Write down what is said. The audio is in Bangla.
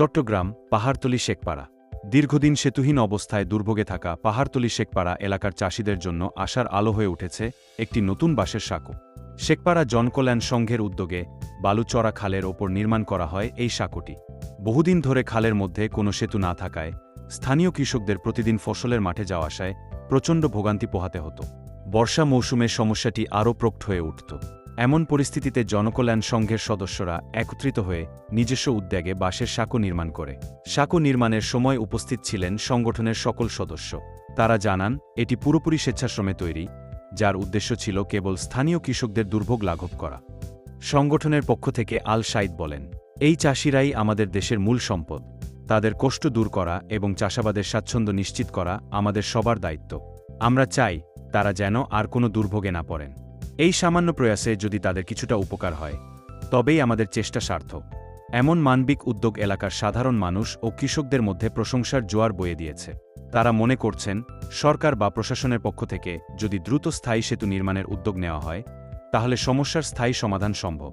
চট্টগ্রাম, পাহাড়তলি শেখপাড়া। দীর্ঘদিন সেতুহীন অবস্থায় দুর্ভোগে থাকা পাহাড়তলি শেখপাড়া এলাকার চাষিদের জন্য আশার আলো হয়ে উঠেছে একটি নতুন বাঁশের সাঁকো। শেখপাড়া জনকল্যাণ সংঘের উদ্যোগে বালুচড়া খালের ওপর নির্মাণ করা হয় এই সাঁকোটি। বহুদিন ধরে খালের মধ্যে কোনো সেতু না থাকায় স্থানীয় কৃষকদের প্রতিদিন ফসলের মাঠে যাওয়া আসায় প্রচণ্ড ভোগান্তি পোহাতে হতো। বর্ষা মৌসুমে সমস্যাটি আরও প্রকট হয়ে উঠত। এমন পরিস্থিতিতে জনকল্যাণ সংঘের সদস্যরা একত্রিত হয়ে নিজস্ব উদ্যোগে বাঁশের সাঁকো নির্মাণ করে। সাঁকো নির্মাণের সময় উপস্থিত ছিলেন সংগঠনের সকল সদস্য। তারা জানান, এটি পুরোপুরি স্বেচ্ছাশ্রমে তৈরি, যার উদ্দেশ্য ছিল কেবল স্থানীয় কৃষকদের দুর্ভোগ লাঘব করা। সংগঠনের পক্ষ থেকে আল সাইদ বলেন, এই চাষিরাই আমাদের দেশের মূল সম্পদ। তাদের কষ্ট দূর করা এবং চাষাবাদের স্বাচ্ছন্দ্য নিশ্চিত করা আমাদের সবার দায়িত্ব। আমরা চাই তারা যেন আর কোনো দুর্ভোগে না পড়েন। এই সামান্য প্রয়াসে যদি তাদের কিছুটা উপকার হয়, তবেই আমাদের চেষ্টা সার্থক। এমন মানবিক উদ্যোগ এলাকার সাধারণ মানুষ ও কৃষকদের মধ্যে প্রশংসার জোয়ার বয়ে দিয়েছে। তারা মনে করছেন, সরকার বা প্রশাসনের পক্ষ থেকে যদি দ্রুত স্থায়ী সেতু নির্মাণের উদ্যোগ নেওয়া হয়, তাহলে সমস্যার স্থায়ী সমাধান সম্ভব।